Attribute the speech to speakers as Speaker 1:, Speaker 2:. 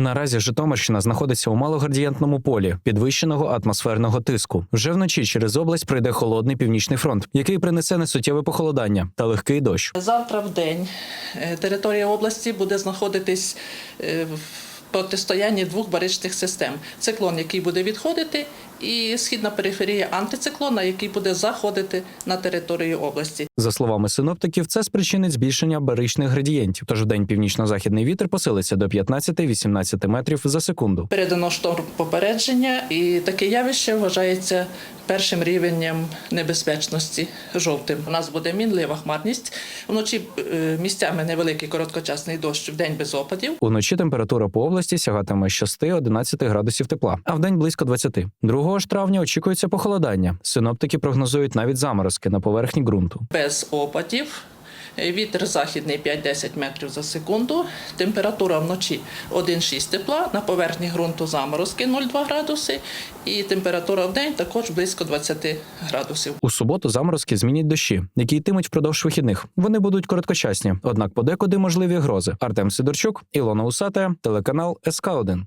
Speaker 1: Наразі Житомирщина знаходиться у малоградієнтному полі підвищеного атмосферного тиску. Вже вночі через область пройде холодний північний фронт, який принесе несуттєве похолодання та легкий дощ.
Speaker 2: Завтра в день е, територія області буде знаходитись е, в протистоянні двох баричних систем: циклон, який буде відходити, і східна периферія антициклона, який буде заходити на територію області.
Speaker 1: За словами синоптиків, це спричинить збільшення баричних градієнтів. Тож вдень північно-західний вітер посилиться до 15-18 метрів за секунду.
Speaker 2: Передано шторм попередження, і таке явище вважається першим рівнем небезпечності жовтим. У нас буде мінлива хмарність. Вночі е, місцями невеликий короткочасний дощ, в день без опадів.
Speaker 1: Уночі температура по області сягатиме 6-11 градусів тепла, а в день близько 20. 2 ж травня очікується похолодання. Синоптики прогнозують навіть заморозки на поверхні ґрунту.
Speaker 2: без опадів. Вітер західний 5-10 метрів за секунду. Температура вночі 1,6 тепла, на поверхні ґрунту заморозки 0,2 градуси. І температура в день також близько 20 градусів.
Speaker 1: У суботу заморозки змінять дощі, які йтимуть впродовж вихідних. Вони будуть короткочасні, однак подекуди можливі грози. Артем Сидорчук, Ілона Усатая, телеканал СК 1